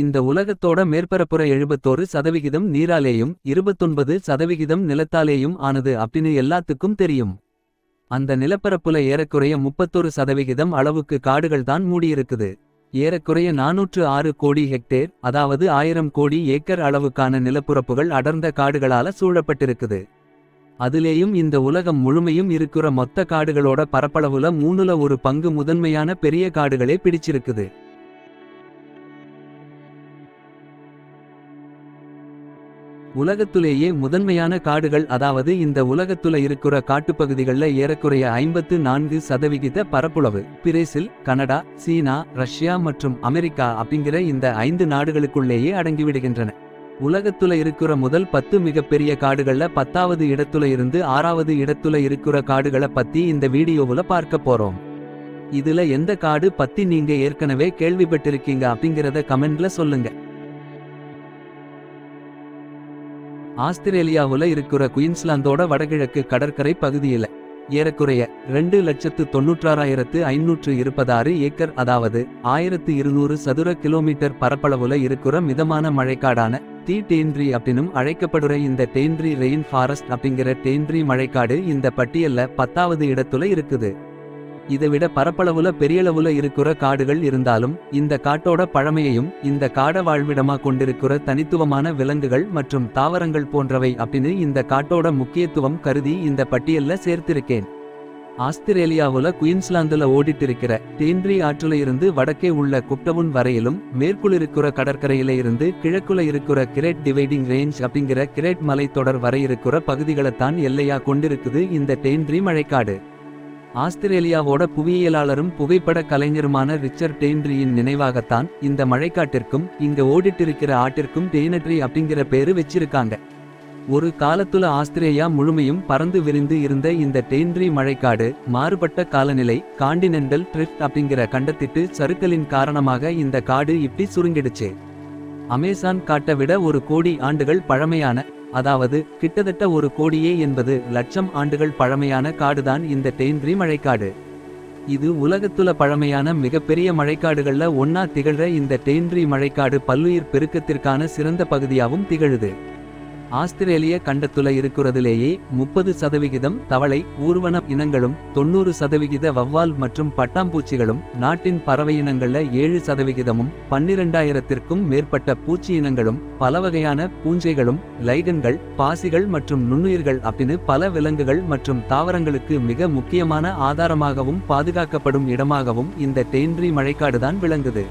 இந்த உலகத்தோட மேற்பரப்புற எழுபத்தோரு சதவிகிதம் நீராலேயும் இருபத்தொன்பது சதவிகிதம் நிலத்தாலேயும் ஆனது அப்படின்னு எல்லாத்துக்கும் தெரியும். அந்த நிலப்பரப்புல ஏறக்குறைய முப்பத்தொரு சதவிகிதம் அளவுக்கு காடுகள் தான் மூடியிருக்குது. ஏறக்குறைய நானூற்று ஆறு கோடி ஹெக்டேர் அதாவது ஆயிரம் கோடி ஏக்கர் அளவுக்கான நிலப்புறப்புகள் அடர்ந்த காடுகளால சூழப்பட்டிருக்குது. அதிலேயும் இந்த உலகம் முழுமையும் இருக்கிற மொத்த காடுகளோட பரப்பளவுல மூணுல ஒரு பங்கு முதன்மையான பெரிய காடுகளே பிடிச்சிருக்குது. உலகத்துலேயே முதன்மையான காடுகள் அதாவது இந்த உலகத்துல இருக்கிற காட்டுப்பகுதிகளில் ஏறக்குறைய ஐம்பத்து நான்கு சதவிகித பரப்புளவு. பிரேசில் கனடா சீனா ரஷ்யா மற்றும் அமெரிக்கா அப்படிங்கிற இந்த ஐந்து நாடுகளுக்குள்ளேயே அடங்கிவிடுகின்றன. உலகத்துல இருக்கிற முதல் பத்து மிகப்பெரிய காடுகள்ல பத்தாவது இடத்துல இருந்து ஆறாவது இடத்துல இருக்கிற காடுகளை பத்தி இந்த வீடியோவுல பார்க்க போறோம். இதுல எந்த காடு பத்தி நீங்க ஏற்கனவே கேள்விப்பட்டிருக்கீங்க அப்படிங்கறத கமெண்ட்ல சொல்லுங்க. ஆஸ்திரேலியாவுல இருக்கிற குயின்ஸ்லாந்தோட வடகிழக்கு கடற்கரை பகுதியில ஏறக்குறைய ரெண்டு லட்சத்து தொன்னூற்றாறாயிரத்து ஐநூற்று இருபதாறு ஏக்கர் அதாவது ஆயிரத்து இருநூறு சதுர கிலோமீட்டர் பரப்பளவுல இருக்கிற மிதமான மழைக்காடான தீ டேன்ட்ரி அப்படின்னும் அழைக்கப்படுற இந்த டேன்ட்ரி ரெயின் ஃபாரஸ்ட் அப்படிங்கிற டேன்ட்ரி மழைக்காடு இந்த பட்டியல்ல பத்தாவது இடத்துல இருக்குது. இதை விட பரப்பளவுல பெரியளவுல இருக்கிற காடுகள் இருந்தாலும் இந்த காட்டோட பழமையையும் இந்த காட வாழ்விடமா கொண்டிருக்கிற தனித்துவமான விலங்குகள் மற்றும் தாவரங்கள் போன்றவை அப்படின்னு இந்த காட்டோட முக்கியத்துவம் கருதி இந்த பட்டியல்ல சேர்த்திருக்கேன். ஆஸ்திரேலியாவுல குயின்ஸ்லாந்துல ஓடிட்டிருக்கிற தேன்றி ஆற்றுல இருந்து வடக்கே உள்ள குப்டவுன் வரையிலும் மேற்குள் இருக்கிற கடற்கரையில இருந்து கிழக்குல இருக்கிற கிரேட் டிவைடிங் ரேஞ்ச் அப்படிங்கிற கிரேட் மலைத்தொடர் வரை இருக்கிற பகுதிகளைத்தான் எல்லையா கொண்டிருக்குது இந்த தேன்றி மழைக்காடு. ஆஸ்திரேலியாவோட புவியியலாளரும் புகைப்பட கலைஞருமான ரிச்சர்ட் டெய்ன்ட்ரியின் நினைவாகத்தான் இந்த மழைக்காட்டிற்கும் இங்க ஓடிட்டிருக்கிற ஆட்டிற்கும் டெய்னட்ரி அப்படிங்கிற பேரு வச்சிருக்காங்க. ஒரு காலத்துல ஆஸ்திரேலியா முழுமையும் பறந்து விரிந்து இருந்த இந்த டெய்ன்ட்ரி மழைக்காடு மாறுபட்ட காலநிலை காண்டினென்டல் ட்ரிஃப்ட் அப்படிங்கிற கண்டத்திட்டு சறுக்கலின் காரணமாக இந்த காடு இப்படி சுருங்கிடுச்சு. அமேசான் காட்டை விட ஒரு கோடி ஆண்டுகள் பழமையான அதாவது கிட்டத்தட்ட ஒரு கோடியே என்பது லட்சம் ஆண்டுகள் பழமையான காடுதான் இந்த டெய்ன்ட்ரி மழைக்காடு. இது உலகத்துல பழமையான மிகப்பெரிய மழைக்காடுகள்ல ஒன்னா திகழ்ற இந்த டெய்ன்ட்ரி மழைக்காடு பல்லுயிர் பெருக்கத்திற்கான சிறந்த பகுதியாகவும் திகழுது. ஆஸ்திரேலிய கண்டத்துல இருக்கிறதுலேயே முப்பது சதவிகிதம் தவளை ஊர்வன இனங்களும் தொண்ணூறு சதவிகித வவ்வால் மற்றும் பட்டாம்பூச்சிகளும் நாட்டின் பறவை இனங்கள்ல ஏழு சதவிகிதமும் பன்னிரெண்டாயிரத்திற்கும் மேற்பட்ட பூச்சி இனங்களும் பல வகையான பூஞ்சைகளும் லைகன்கள் பாசிகள் மற்றும் நுண்ணுயிர்கள் அப்படின்னு பல விலங்குகள் மற்றும் தாவரங்களுக்கு மிக முக்கியமான ஆதாரமாகவும் பாதுகாக்கப்படும் இடமாகவும் இந்த டெய்ன்ட்ரி மழைக்காடுதான் விளங்குது.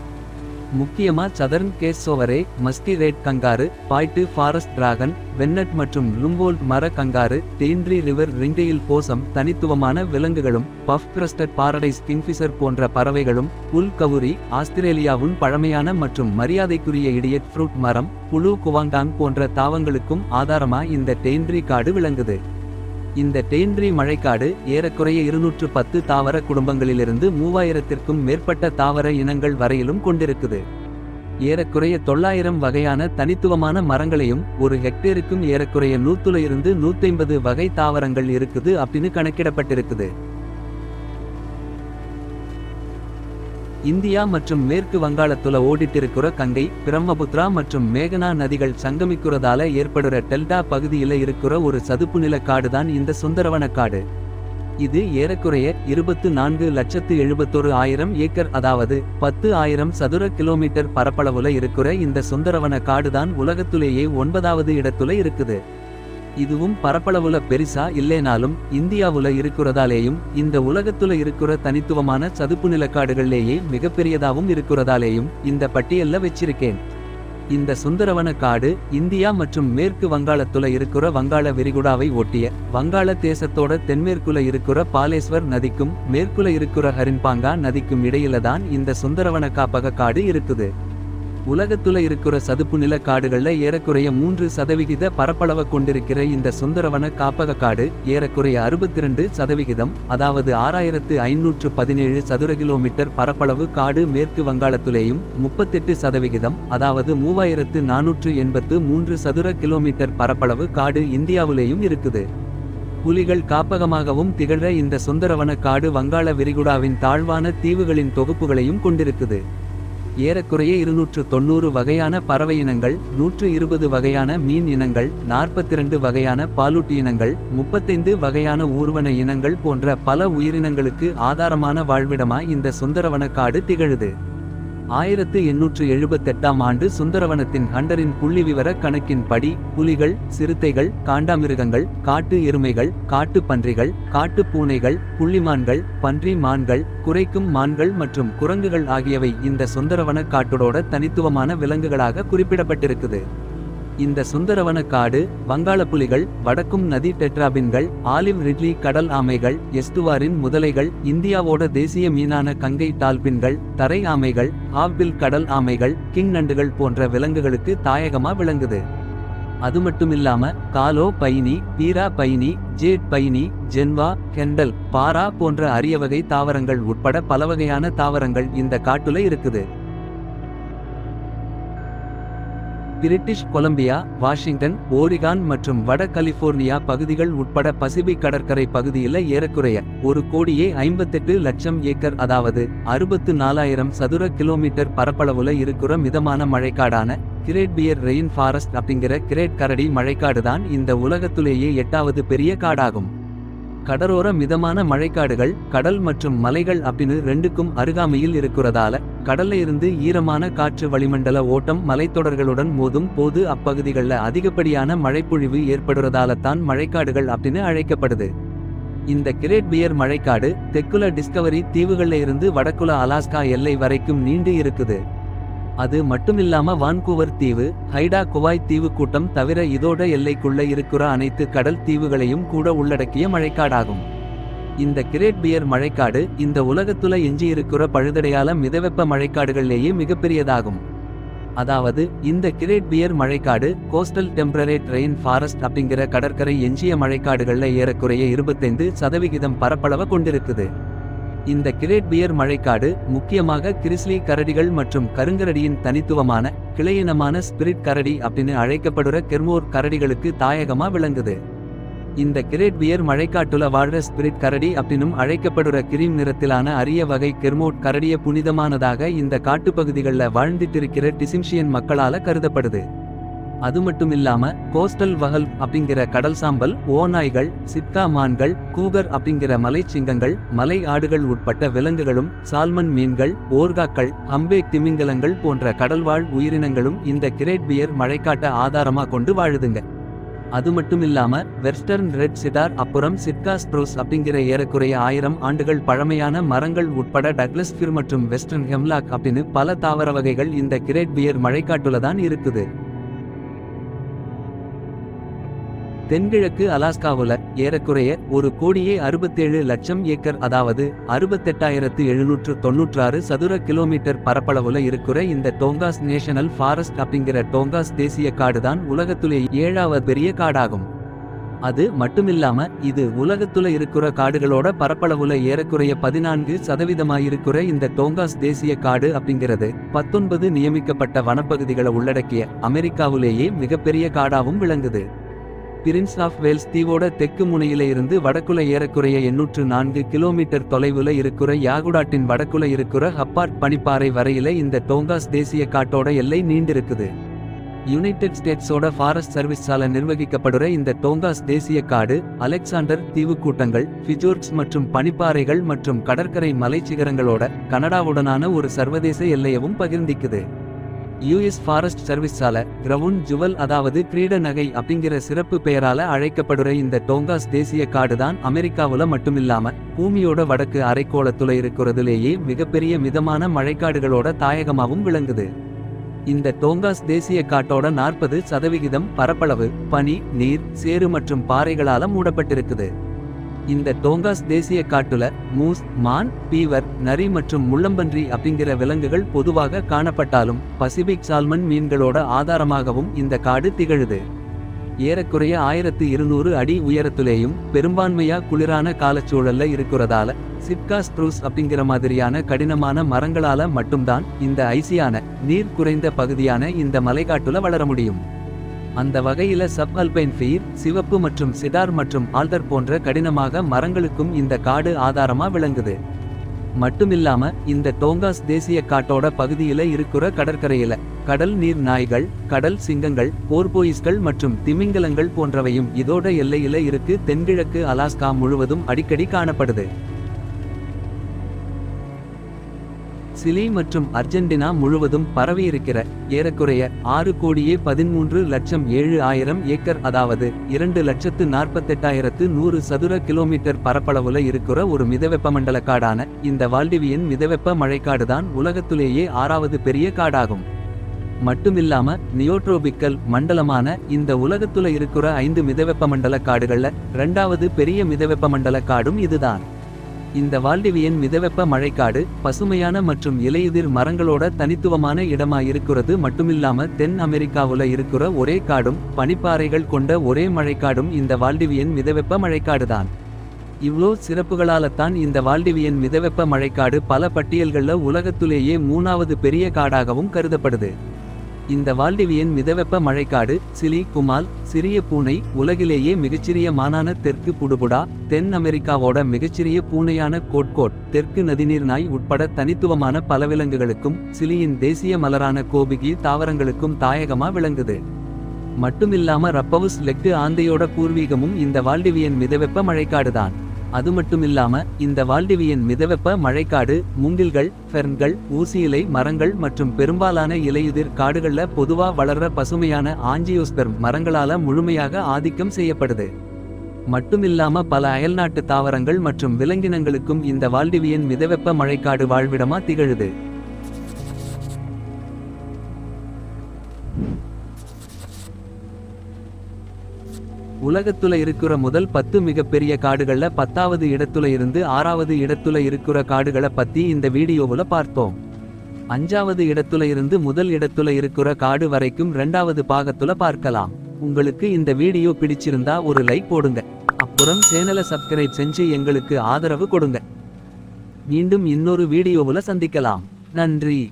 முக்கியமா southern cassowary musky rat kangaroo Boyd forest dragon Bennett மற்றும் லும்போல்ட் மர கங்காரு டேன்ட்ரி ரிவர் ரிங்கையில் போசம் தனித்துவமான விலங்குகளும் பஃப் கிரஸ்டட் பாரடைஸ் கிங்ஃபிஷர் போன்ற பறவைகளும் புல் கவுரி ஆஸ்திரேலியாவின் பழமையான மற்றும் மரியாதைக்குரிய இடியட் ஃப்ரூட் மரம் புழு குவாங்டாங் போன்ற தாவங்களுக்கும் ஆதாரமா இந்த டேன்ட்ரி காடு விளங்குது. இந்த டேன்ட்ரி மழைக்காடு ஏறக்குறைய இருநூற்று பத்து தாவர குடும்பங்களிலிருந்து மூவாயிரத்திற்கும் மேற்பட்ட தாவர இனங்கள் வரையிலும் கொண்டிருக்குது. ஏறக்குறைய தொள்ளாயிரம் வகையான தனித்துவமான மரங்களையும் ஒரு ஹெக்டேருக்கும் ஏறக்குறைய நூத்துல இருந்து நூத்தைம்பது வகை தாவரங்கள் இருக்குது அப்படின்னு கணக்கிடப்பட்டிருக்குது. இந்தியா மற்றும் மேற்கு வங்காளத்துல ஓடிட்டிருக்கிற கங்கை பிரம்மபுத்ரா மற்றும் மேகனா நதிகள் சங்கமிக்கிறதால ஏற்படுற டெல்டா பகுதியில இருக்கிற ஒரு சதுப்பு நில காடுதான் இந்த சுந்தரவன காடு. இது ஏறக்குறைய இருபத்து நான்கு லட்சத்து எழுபத்தொரு ஆயிரம் ஏக்கர் அதாவது பத்து ஆயிரம் சதுர கிலோமீட்டர் பரப்பளவுல இருக்கிற இந்த சுந்தரவன காடுதான் உலகத்திலேயே ஒன்பதாவது இடத்துல இருக்குது. இதுவும் பரப்பளவுல பெரிசா இல்லேனாலும் இந்தியாவுல இருக்கிறதாலேயும் இந்த உலகத்துல இருக்கிற தனித்துவமான சதுப்பு நிலக்காடுகள்லேயே மிகப்பெரியதாவும் இருக்கிறதாலேயும் இந்த பட்டியல்ல வச்சிருக்கேன். இந்த சுந்தரவன காடு இந்தியா மற்றும் மேற்கு வங்காளத்துல இருக்கிற வங்காள விரிகுடாவை ஒட்டிய வங்காள தேசத்தோட தென்மேற்குல இருக்கிற பாலேஸ்வர் நதிக்கும் மேற்குல இருக்கிற ஹரின்பாங்கா நதிக்கும் இடையில தான் இந்த சுந்தரவன காப்பக காடு இருக்குது. உலகத்துல இருக்கிற சதுப்பு நில காடுகள்ல ஏறக்குறைய மூன்று சதவிகித பரப்பளவை கொண்டிருக்கிற இந்த சுந்தரவன காப்பக காடு ஏறக்குறைய அறுபத்தி ரெண்டு சதவிகிதம் அதாவது ஆறாயிரத்து ஐநூற்று பதினேழு சதுர கிலோமீட்டர் பரப்பளவு காடு மேற்கு வங்காளத்திலேயும் முப்பத்தெட்டு சதவிகிதம் அதாவது மூவாயிரத்து நானூற்று எண்பத்து மூன்று சதுர கிலோமீட்டர் பரப்பளவு காடு இந்தியாவிலேயும் இருக்குது. புலிகள் காப்பகமாகவும் திகழ இந்த சுந்தரவன காடு வங்காள விரிகுடாவின் தாழ்வான தீவுகளின் தொகுப்புகளையும் கொண்டிருக்குது. ஏறக்குறைய இருநூற்று தொண்ணூறு வகையான பறவை இனங்கள் நூற்று இருபது வகையான மீன் இனங்கள் நாற்பத்திரண்டு வகையான பாலூட்டி இனங்கள் முப்பத்தைந்து வகையான ஊர்வன இனங்கள் போன்ற பல உயிரினங்களுக்கு ஆதாரமான வாழ்விடமாய் இந்த சுந்தரவன காடு திகழுது. ஆயிரத்து எண்ணூற்று எழுபத்தெட்டாம் ஆண்டு சுந்தரவனத்தின் ஹண்டரின் புள்ளிவிவர கணக்கின்படி புலிகள் சிறுத்தைகள் காண்டாமிருகங்கள் காட்டு எருமைகள் காட்டு பன்றிகள் காட்டு பூனைகள் புள்ளிமான்கள் பன்றி மான்கள் குறைக்கும் மான்கள் மற்றும் குரங்குகள் ஆகியவை இந்த சுந்தரவன காட்டோட தனித்துவமான விலங்குகளாக குறிப்பிடப்பட்டிருக்குது. இந்த சுந்தரவன காடு வங்காள புலிகள் வடக்கும் நதி டெட்ராபின்கள் ஆலிவ் ரிட்லி கடல் ஆமைகள் எஸ்துவாரின் முதலைகள் இந்தியாவோட தேசிய மீனான கங்கை டால்பின்கள் தரை ஆமைகள் ஆப்பிள் கடல் ஆமைகள் கிங் நண்டுகள் போன்ற விலங்குகளுக்கு தாயகமா விளங்குது. அது மட்டுமில்லாம காலோ பைனி பீரா பைனி ஜேட் பைனி ஜென்வா கெண்டல் பாரா போன்ற அரிய வகை தாவரங்கள் உட்பட பலவகையான தாவரங்கள் இந்த காட்டுல இருக்குது. பிரிட்டிஷ் கொலம்பியா வாஷிங்டன் ஓரிகான் மற்றும் வட கலிபோர்னியா பகுதிகள் உட்பட பசிபிக் கடற்கரை பகுதியில ஏறக்குறைய ஒரு கோடியே ஐம்பத்தெட்டு லட்சம் ஏக்கர் அதாவது அறுபத்து நாலாயிரம் சதுர கிலோமீட்டர் பரப்பளவுல இருக்கிற மிதமான மழைக்காடான கிரேட் பியர் ரெயின் ஃபாரஸ்ட் அப்படிங்கிற கிரேட் கரடி மழைக்காடு தான் இந்த உலகத்திலேயே எட்டாவது பெரிய காடாகும். கடலோர மிதமான மழைக்காடுகள் கடல் மற்றும் மலைகள் அப்படின்னு ரெண்டுக்கும் அருகாமையில் இருக்கிறதால கடல்ல இருந்து ஈரமான காற்று வளிமண்டல ஓட்டம் மலைத்தொடர்களுடன் மோதும் போது அப்பகுதிகளில் அதிகப்படியான மழைப்பொழிவு ஏற்படுறதால தான் மழைக்காடுகள் அப்படின்னு அழைக்கப்படுது. இந்த கிரேட் பியர் மழைக்காடு தெற்குல டிஸ்கவரி தீவுகள்ல இருந்து வடக்குல அலாஸ்கா எல்லை வரைக்கும் நீண்டு இருக்குது. அது மட்டுமில்லாம வான்கூவர் தீவு ஹைடா குவாய் தீவு கூட்டம் தவிர இதோட எல்லைக்குள்ள இருக்கிற அனைத்து கடல் தீவுகளையும் கூட உள்ளடக்கிய மழைக்காடாகும். இந்த கிரேட் பியர் மழைக்காடு இந்த உலகத்துல எஞ்சியிருக்கிற பழுதடையால மிதவெப்ப மழைக்காடுகளிலேயே மிகப்பெரியதாகும். அதாவது இந்த கிரேட் பியர் மழைக்காடு கோஸ்டல் டெம்பரேட் ரெயின் ஃபாரஸ்ட் அப்படிங்கிற கடற்கரை எஞ்சிய மழைக்காடுகளில் ஏறக்குறைய இருபத்தைந்து சதவிகிதம் பரப்பளவை கொண்டிருக்குது. இந்த கிரேட் பியர் மழைக்காடு முக்கியமாக கிரிஸ்லி கரடிகள் மற்றும் கருங்கரடியின் தனித்துவமான கிளையினமான ஸ்பிரிட் கரடி அப்படின்னு அழைக்கப்படுற கெர்மோர் கரடிகளுக்கு தாயகமா விளங்குது. இந்த கிரேட் பியர் மழைக்காட்டுல வாழ்ற ஸ்பிரிட் கரடி அப்படின்னும் அழைக்கப்படுற கிரீம் நிறத்திலான அரிய வகை கெர்மோட் கரடிய புனிதமானதாக இந்த காட்டுப்பகுதிகளில் வாழ்ந்துட்டிருக்கிற டிசிம்ஷியன் மக்களால கருதப்படுது. அது மட்டும் இல்லாம கோஸ்டல் வகல் அப்படிங்கிற கடல் சாம்பல் ஓநாய்கள் சித்தா மான்கள் கூகர் அப்படிங்கிற மலை சிங்கங்கள் மலை ஆடுகள் உட்பட்ட விலங்குகளும் சால்மன் மீன்கள் ஓர்காக்கள் அம்பே திமிங்கலங்கள் போன்ற கடல்வாழ் உயிரினங்களும் இந்த கிரேட் பியர் மழைக்காட்ட ஆதாரமா கொண்டு வாழுதுங்க. அது மட்டும் இல்லாம வெஸ்டர்ன் ரெட் சிடார் அப்புறம் சிட்கா ஸ்ப்ரூஸ் அப்படிங்கிற ஏறக்குறைய ஆயிரம் ஆண்டுகள் பழமையான மரங்கள் உட்பட டக்லஸ் ஃபிர் மற்றும் வெஸ்டர்ன் ஹெம்லாக் அப்படின்னு பல தாவர வகைகள் இந்த கிரேட் பியர் மழைக்காட்டுல தான் இருக்குது. தென்கிழக்கு அலாஸ்காவுல ஏறக்குறைய ஒரு கோடியே அறுபத்தேழு லட்சம் ஏக்கர் அதாவது அறுபத்தெட்டாயிரத்து எழுநூற்று தொன்னூற்றாறு சதுர கிலோமீட்டர் பரப்பளவுல இருக்கிற இந்த டோங்காஸ் நேஷனல் ஃபாரஸ்ட் அப்படிங்கிற டோங்காஸ் தேசிய காடுதான் உலகத்திலே ஏழாவது பெரிய காடாகும். அது மட்டுமில்லாம இது உலகத்துல இருக்கிற காடுகளோட பரப்பளவுல ஏறக்குறைய பதினான்கு சதவீதமாயிருக்கிற இந்த டோங்காஸ் தேசிய காடு அப்படிங்கிறது பத்தொன்பது நியமிக்கப்பட்ட வனப்பகுதிகளை உள்ளடக்கிய அமெரிக்காவிலேயே மிகப்பெரிய காடாவும் விளங்குது. பிரின்ஸ் ஆஃப் வேல்ஸ் தீவோட தெற்கு முனையில இருந்து வடக்குல ஏறக்குறைய எண்ணூற்று நான்கு கிலோமீட்டர் தொலைவுல இருக்கிற யாகுடாட்டின் வடக்குல இருக்கிற ஹப்பார்ட் பனிப்பாறை வரையில இந்த டோங்காஸ் தேசிய காட்டோட எல்லை நீண்டிருக்குது. யுனைடெட் ஸ்டேட்ஸோட ஃபாரஸ்ட் சர்வீஸால நிர்வகிக்கப்படுற இந்த டோங்காஸ் தேசிய காடு அலெக்சாண்டர் தீவு கூட்டங்கள் ஃபிஜோர்ட்ஸ் மற்றும் பனிப்பாறைகள் மற்றும் கடற்கரை மலைச்சிகரங்களோட கனடாவுடனான ஒரு சர்வதேச எல்லையவும் பகிர்ந்திக்குது. யுஎஸ் ஃபாரஸ்ட் சர்வீஸால கிரவுண்ட் ஜுவல் அதாவது கிரீட நகை அப்படிங்கிற சிறப்பு பெயரால அழைக்கப்படுற இந்த டோங்காஸ் தேசிய காடு தான் அமெரிக்காவுல மட்டுமில்லாம பூமியோட வடக்கு அரைக்கோளத்துல இருக்கிறதுலேயே மிகப்பெரிய மிதமான மழைக்காடுகளோட தாயகமாகவும் விளங்குது. இந்த டோங்காஸ் தேசிய காட்டோட நாற்பது சதவிகிதம் பரப்பளவு பனி நீர் சேறு மற்றும் பாறைகளால மூடப்பட்டிருக்குது. இந்த டோங்காஸ் தேசிய காட்டுல மூஸ் மான் பீவர் நரி மற்றும் முள்ளம்பன்றி அப்படிங்கிற விலங்குகள் பொதுவாக காணப்பட்டாலும் பசிபிக் சால்மன் மீன்களோட ஆதாரமாகவும் இந்த காடு திகழுது. ஏறக்குறைய ஆயிரத்து இருநூறு அடி உயரத்திலேயும் பெரும்பான்மையா குளிரான காலச்சூழல்ல இருக்கிறதால சிப்கா ஸ்ப்ரூஸ் அப்படிங்கிற மாதிரியான கடினமான மரங்களால மட்டும்தான் இந்த ஐசியான நீர் குறைந்த பகுதியான இந்த மலைக்காட்டுல வளர முடியும். அந்த வகையில சப் அல்பைன் ஃபீர் சிவப்பு மற்றும் சிதார் மற்றும் ஆல்தர் போன்ற கடினமாக மரங்களுக்கும் இந்த காடு ஆதாரமா விளங்குது. மட்டுமில்லாம இந்த டோங்காஸ் தேசிய காட்டோட பகுதியில இருக்கிற கடற்கரையில கடல் நீர் நாய்கள் கடல் சிங்கங்கள் போர்போயிஸ்கள் மற்றும் திமிங்கலங்கள் போன்றவையும் இதோட எல்லையில இருக்கு தென்கிழக்கு அலாஸ்கா முழுவதும் அடிக்கடி காணப்படுது. சிலி மற்றும் அர்ஜென்டினா முழுவதும் பரவியிருக்கிற ஏறக்குறைய ஆறு கோடியே பதிமூன்று லட்சம் ஏழு ஆயிரம் ஏக்கர் அதாவது இரண்டு லட்சத்து நாற்பத்தெட்டாயிரத்து நூறு சதுர கிலோமீட்டர் பரப்பளவுல இருக்கிற ஒரு மிதவெப்ப மண்டல காடான இந்த வால்டிவியன் மிதவெப்ப மழைக்காடுதான் உலகத்திலேயே ஆறாவது பெரிய காடாகும். மட்டுமில்லாம நியோட்ரோபிக்கல் மண்டலமான இந்த உலகத்துல இருக்கிற ஐந்து மிதவெப்ப மண்டல காடுகள்ல ரெண்டாவது பெரிய மிதவெப்ப மண்டல காடும் இதுதான். இந்த வால்டிவியன் மிதவெப்ப மழைக்காடு பசுமையான மற்றும் இலையுதிர் மரங்களோட தனித்துவமான இடமா இருக்கிறது மட்டுமில்லாம தென் அமெரிக்காவுல இருக்கிற ஒரே காடும் பனிப்பாறைகள் கொண்ட ஒரே மழைக்காடும் இந்த வால்டிவியன் மிதவெப்ப மழைக்காடுதான். சிறப்புகளால தான் இந்த வால்டிவியன் மிதவெப்ப மழைக்காடு பல பட்டியல்களில் உலகத்திலேயே மூணாவது பெரிய காடாகவும் கருதப்படுது. இந்த வால்டிவியன் மிதவெப்ப மழைக்காடு சிலி குமால் சிறிய பூனை உலகிலேயே மிகச்சிறிய மானான தெற்கு புடுபுடா தென் அமெரிக்காவோட மிகச்சிறிய பூனையான கோட்கோட் தெற்கு நதிநீர் நாய் உட்பட தனித்துவமான பல விலங்குகளுக்கும் சிலியின் தேசிய மலரான கோபிகி தாவரங்களுக்கும் தாயகமா விளங்குது. மட்டுமில்லாம ரப்பவுஸ் லெக்கு ஆந்தையோட பூர்வீகமும் இந்த வால்டிவியன் மிதவெப்ப மழைக்காடுதான். அது மட்டுமில்லாம இந்த வால்டிவியன் மிதவெப்ப மழைக்காடு மூங்கில்கள் ஃபெர்ன்கள் ஊசியிலை மரங்கள் மற்றும் பெரும்பாலான இலையுதிர் காடுகள்ல பொதுவா வளர்ற பசுமையான ஆஞ்சியோஸ்பெர்ம் மரங்களால முழுமையாக ஆதிக்கம் செய்யப்படுது. மட்டுமில்லாம பல அயல்நாட்டு தாவரங்கள் மற்றும் விலங்கினங்களுக்கும் இந்த வால்டிவியன் மிதவெப்ப மழைக்காடு வாழ்விடமா திகழுது. உலகத்துல இருக்கிற முதல் பத்து மிகப்பெரிய காடுகள்ல பத்தாவது இடத்துல இருந்து ஆறாவது இடத்துல இருக்கிற காடுகளை பத்தி இந்த வீடியோவுல பார்த்தோம். அஞ்சாவது இடத்துல இருந்து முதல் இடத்துல இருக்கிற காடு வரைக்கும் ரெண்டாவது பாகத்துல பார்க்கலாம். உங்களுக்கு இந்த வீடியோ பிடிச்சிருந்தா ஒரு லைக் போடுங்க. அப்புறம் சேனலை சப்ஸ்கிரைப் செஞ்சு எங்களுக்கு ஆதரவு கொடுங்க. மீண்டும் இன்னொரு வீடியோவுல சந்திக்கலாம். நன்றி.